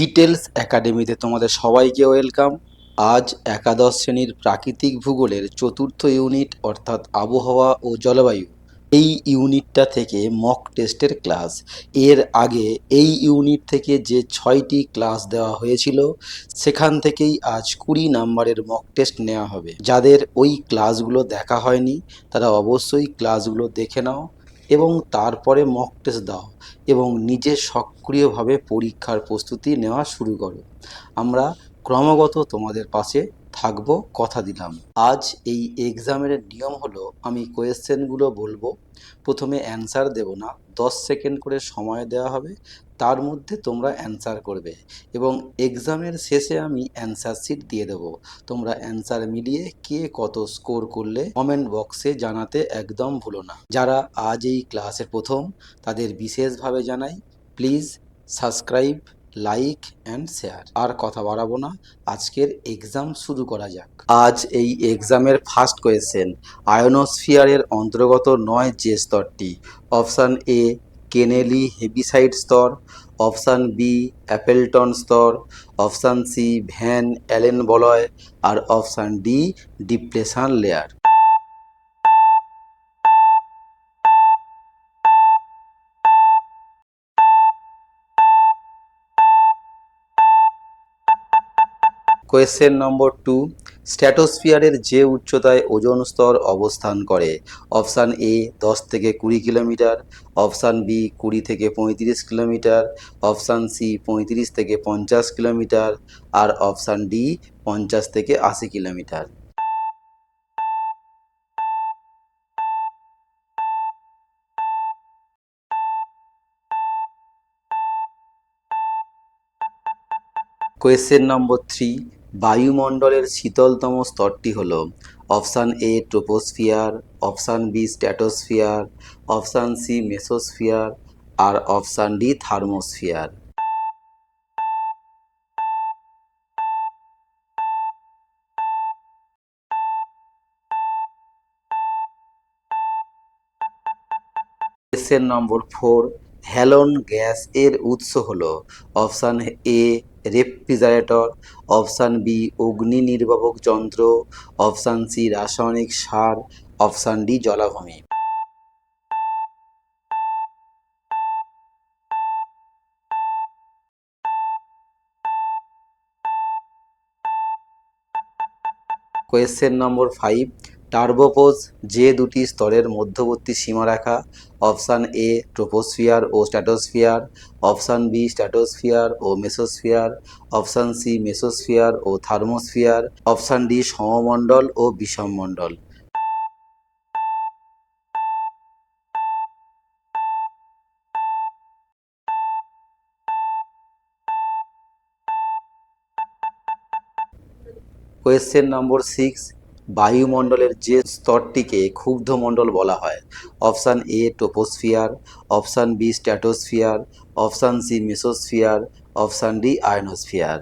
Details একাডেমিতে তোমাদের সবাইকে ওয়েলকাম আজ একাদশ শ্রেণির প্রাকৃতিক ভূগোলের চতুর্থ ইউনিট অর্থাৎ আবহাওয়া ও জলবায়ু। এই ইউনিটটা থেকে মক টেস্টের ক্লাস এর আগে এই ইউনিট থেকে যে ছয়টি ক্লাস দেওয়া হয়েছিল, সেখান থেকেই আজ কুড়ি নাম্বারের মক টেস্ট নেওয়া হবে। যাদের ওই ক্লাসগুলো দেখা হয়নি, তারা অবশ্যই ক্লাসগুলো দেখে নাও। এবং তারপরে মক টেস্ট দাও এবং নিজে সক্রিয়ভাবে পরীক্ষার প্রস্তুতি নেওয়া শুরু করো। আমরা ক্রমাগত তোমাদের পাশে থাকব, কথা দিলাম। আজ এই এক্সামের নিয়ম হলো, আমি কোয়েশ্চেনগুলো বলব, প্রথমে অ্যান্সার দেব না, দশ সেকেন্ড করে সময় দেওয়া হবে, তার মধ্যে তোমরা অ্যান্সার করবে এবং এক্সামের শেষে আমি অ্যান্সার শিট দিয়ে দেবো। তোমরা অ্যান্সার মিলিয়ে কে কত স্কোর করলে কমেন্ট বক্সে জানাতে একদম ভুলো না। যারা আজ এই ক্লাসে প্রথম, তাদের বিশেষভাবে জানাই please subscribe like and share. আর কথা বাড়াবো না, আজকের এক্সাম শুরু করা যাক। আজ এই এক্সামের ফার্স্ট কোয়েশ্চেন আয়নোস্ফিয়ারের অন্তর্গত নয় যে স্তরটি? অপশান এ কেনেলি হেভিসাইড স্তর। অপশান বি অ্যাপেলটন স্তর। অপশান সি ভ্যান অ্যালেন বলয়। আর option D depression layer question number two, স্ট্র্যাটোস্ফিয়ারের যে উচ্চতায় ওজন স্তর অবস্থান করে, অপশান এ দশ থেকে কুড়ি কিলোমিটার, অপশান বি কুড়ি থেকে পঁয়ত্রিশ কিলোমিটার, অপশান সি পঁয়ত্রিশ থেকে পঞ্চাশ কিলোমিটার, আর অপশান ডি পঞ্চাশ থেকে আশি কিলোমিটার। কোয়েশ্চেন নম্বর থ্রি বায়ুমণ্ডলের শীতলতম স্তরটি হল option A troposphere, option B stratosphere option C mesosphere R option D thermosphere. Number four halon gas এর উৎস হল option A refrigerator, option B, অগ্নি নির্বাপক যন্ত্র, অপশান সি, রাসায়নিক সার, অপশান ডি, জলাভূমি। কোয়েশ্চেন নম্বর ফাইভ টার্বোপোজ, যে দুটি স্তরের মধ্যবর্তী সীমারেখা অপশান এ ট্রোপোস্ফিয়ার ও স্ট্র্যাটোস্ফিয়ার অপশান বি স্ট্র্যাটোস্ফিয়ার ও মেসোস্ফিয়ার, অপশান সি মেসোস্ফিয়ার ও থার্মোস্ফিয়ার, অপশান ডি সমমণ্ডল ও বিষমমণ্ডল। কোয়েশ্চেন নম্বর সিক্স বায়ুমণ্ডলের যে স্তরটিকে ক্ষুব্ধমণ্ডল বলা হয়, option A troposphere option B stratosphere option C mesosphere, option D ionosphere.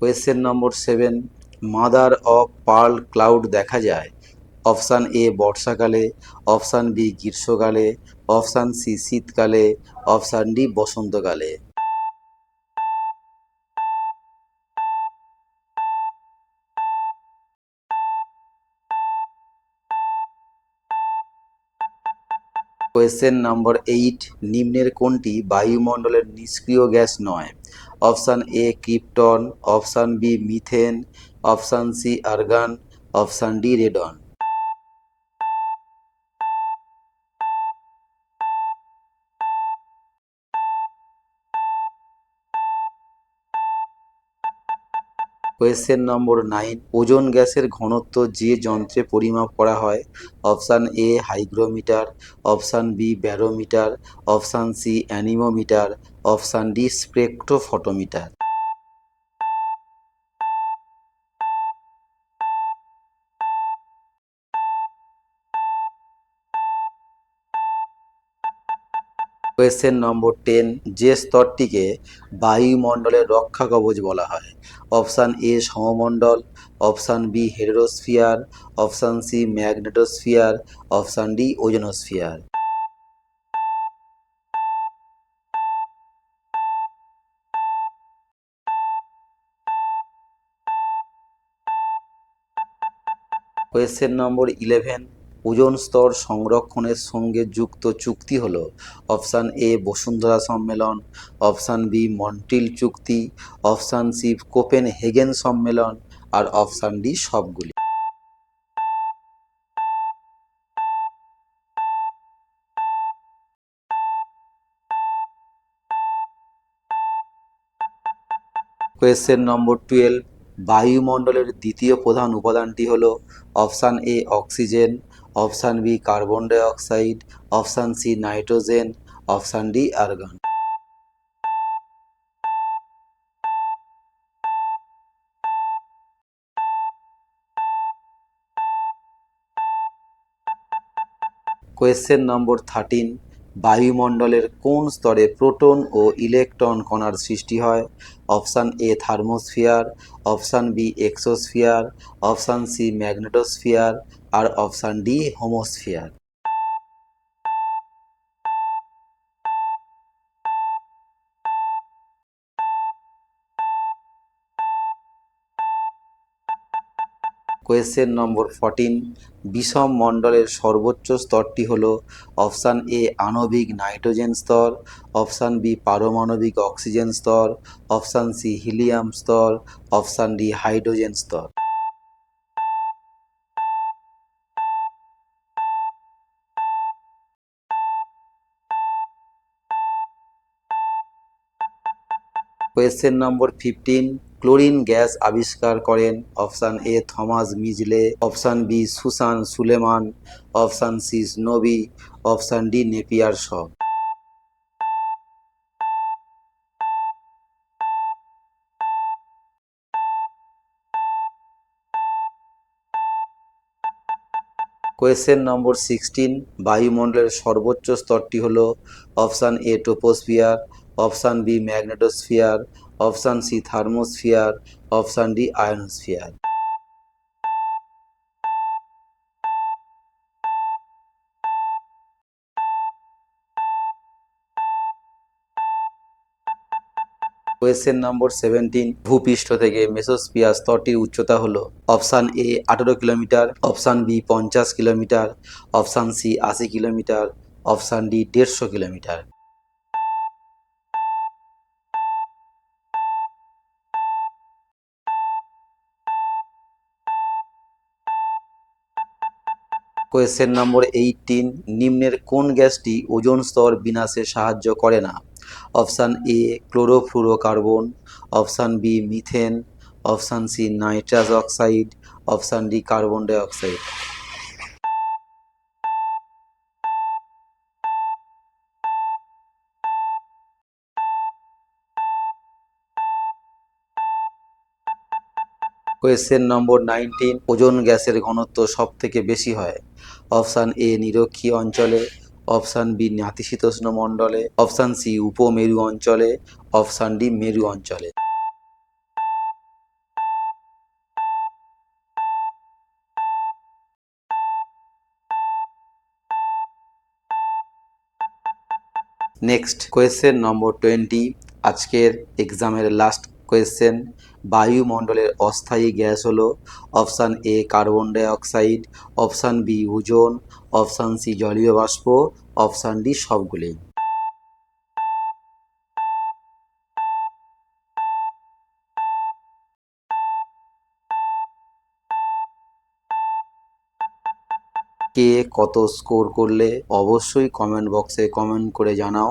Question number seven, mother of pearl cloud দেখা যায়? অপশান এ বর্ষাকালে, অপশান বি গ্রীষ্মকালে, অপশান সি শীতকালে, অপশান ডি বসন্তকালে। কোয়েশ্চেন নম্বর এইট, নিম্নের কোনটি বায়ুমণ্ডলের নিষ্ক্রিয় গ্যাস নয়? Option A krypton, option B methane, option C argon, option D radon. Question number nine ozone গ্যাসের ঘনত্ব যে যন্ত্রে পরিমাপ করা হয়? Option A hygrometer option B barometer option C anemometer option D spectrophotometer question number ten, যে স্তরটিকে বায়ুমণ্ডলের রক্ষা কবচ বলা হয়। Option A সমমণ্ডল, option B heterosphere option C magnetosphere, option D ozonosphere. Question number eleven ozone স্তর সংরক্ষণের সঙ্গে যুক্ত চুক্তি হল অপশান এ বসুন্ধরা সম্মেলন, অপশান বি মন্টিল চুক্তি, অপশান সি কোপেন হেগেন সম্মেলন আর অপশান ডি সবগুলি। কোয়েশ্চেন নম্বর টুয়েলভ, বায়ুমণ্ডলের দ্বিতীয় প্রধান উপাদানটি হল option A oxygen option B, carbon dioxide, option C, nitrogen, option D, argon. Question number thirteen, বায়ুমণ্ডলের কোন স্তরে প্রোটন ও ইলেকট্রন কণার সৃষ্টি হয়? Option A, thermosphere, option B, exosphere, option C, magnetosphere R option D, homosphere. Question number fourteen, বিষম মণ্ডলের সর্বোচ্চ স্তরটি হল অপশান এ, আণবিক নাইট্রোজেন স্তর, অপশান বি, পারমাণবিক অক্সিজেন স্তর, অপশান সি, হিলিয়াম স্তর, অপশান ডি, হাইড্রোজেন স্তর। Question number fifteen chlorine gas আবিষ্কার করেন। Option A, Thomas Midgley. Option B Susan Suleman. Option C, স্নোবি। Option D, Napier Shaw. Question number sixteen বায়ুমণ্ডলের সর্বোচ্চ স্তরটি হল option A, troposphere. Option B magnetosphere, option C thermosphere, option D ionosphere. Question number seventeen, ভূপৃষ্ঠ থেকে mesosphere স্তরটির উচ্চতা হলো। Option A আঠেরো কিলোমিটার, অপশান বি পঞ্চাশ কিলোমিটার, অপশান সি আশি কিলোমিটার, অপশান ডি দেড়শো কিলোমিটার। কোয়েশ্চেন নম্বর এইটিন নিম্নের কোন গ্যাসটি ওজন স্তর বিনাশে সাহায্য করে না? Option A chlorofluorocarbon. Option B methane. Option C nitrous oxide. Option D carbon dioxide. Question number nineteen, ozone গ্যাসের ঘনত্ব সব থেকে বেশি হয়। অপশান এ, নিরক্ষীয় অঞ্চলে। অপশান বি নাতিশীতোষ্ণ মণ্ডলে। অপশান সি, উপমেরু অঞ্চলে। অপশান ডি, মেরু অঞ্চলে। Next question number twenty. আজকের এক্সামের লাস্ট কোয়েশ্চেন বায়ুমণ্ডলের অস্থায়ী গ্যাস হলো option A carbon dioxide option B ozone option C জলীয় বাষ্প অপশান ডি সবগুলি কে কত স্কোর করলে অবশ্যই কমেন্ট বক্সে কমেন্ট করে জানাও।